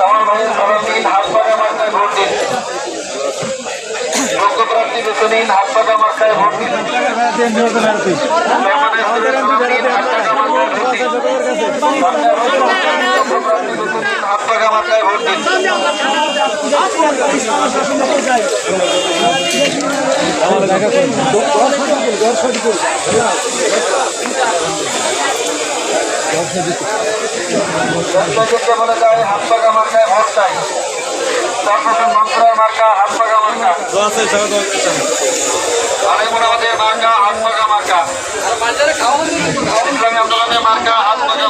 আমার ভাইয়ের সবাই নিন হাত পাকা মার্কায় ভোট দিন। যোগ্য প্রার্থী বেছে নিন, হাত পাকা মার্কায় ভোট পাকা ব্যবসায়ীদেরকে বলে যায় হাত পাকা মার্কায় ভোট চাই চরপেশন মন্ত্রের মার্কা হাত পাকা মার্কা আলিমুল আমাদের মার্কা হাত পাকা মার্কা ইসলামী আন্দোলনের মার্কা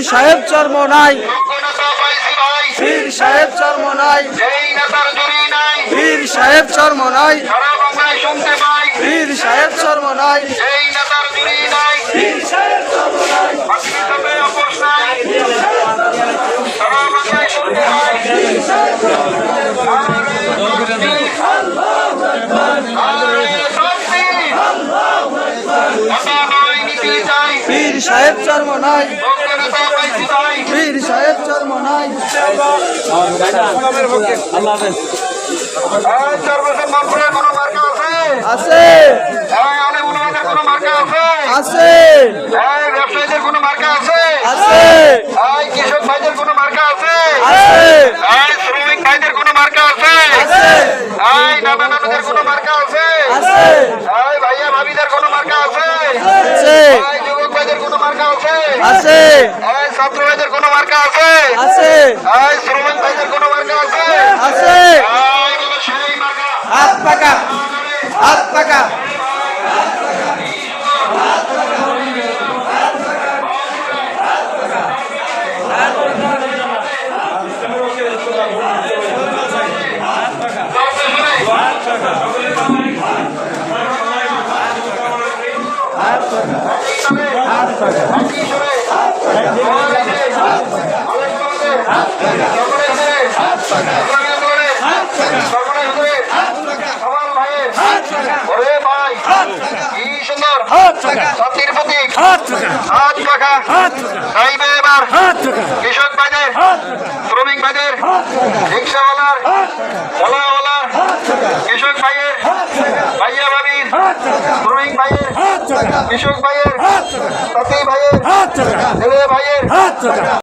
পীর সাহেব চর্ম নাই পীর সাহেব চর্ম নাই পীর সাহেব চর্ম নাই পীর সাহেব চর্ম নাই যেই নেতার জুড়ি নাই আছে আছে এই আলে কোনো মার্কা আছে আছে এই ব্যবসায়ীদের কোনো মার্কা আছে আছে কৃষক ভাইদের কোনো মার্কা আছে আছে এই শ্রমিক ভাইদের কোনো মার্কা আছে আছে এই নানা নানুদের কোনো মার্কা আছে আছে এই ভাইয়া ভাবিদের কোনো মার্কা আছে আছে এই যুবক ভাইদের কোনো মার্কা আছে আছে এই ছাত্র ভাইদের কোনো মার্কা আছে? আছে। এই শ্রমিক ভাইদের কোনো মার্কা আছে? আছে। হাত পাকা। হাত পাকা। কি সুন্দর জাতির প্রতীক হাত পাখা চাইবে এবার কৃষক ভাইদের শ্রমিক ভাইদের রিক্সাওয়ালার ওলাওয়ালার কৃষক ভাইয়ের ভাইয়া ভাবির শ্রমিক ভাইয়ের কৃষক ভাইয়ের তাঁতি ভাইয়ের ছেলে ভাইয়ের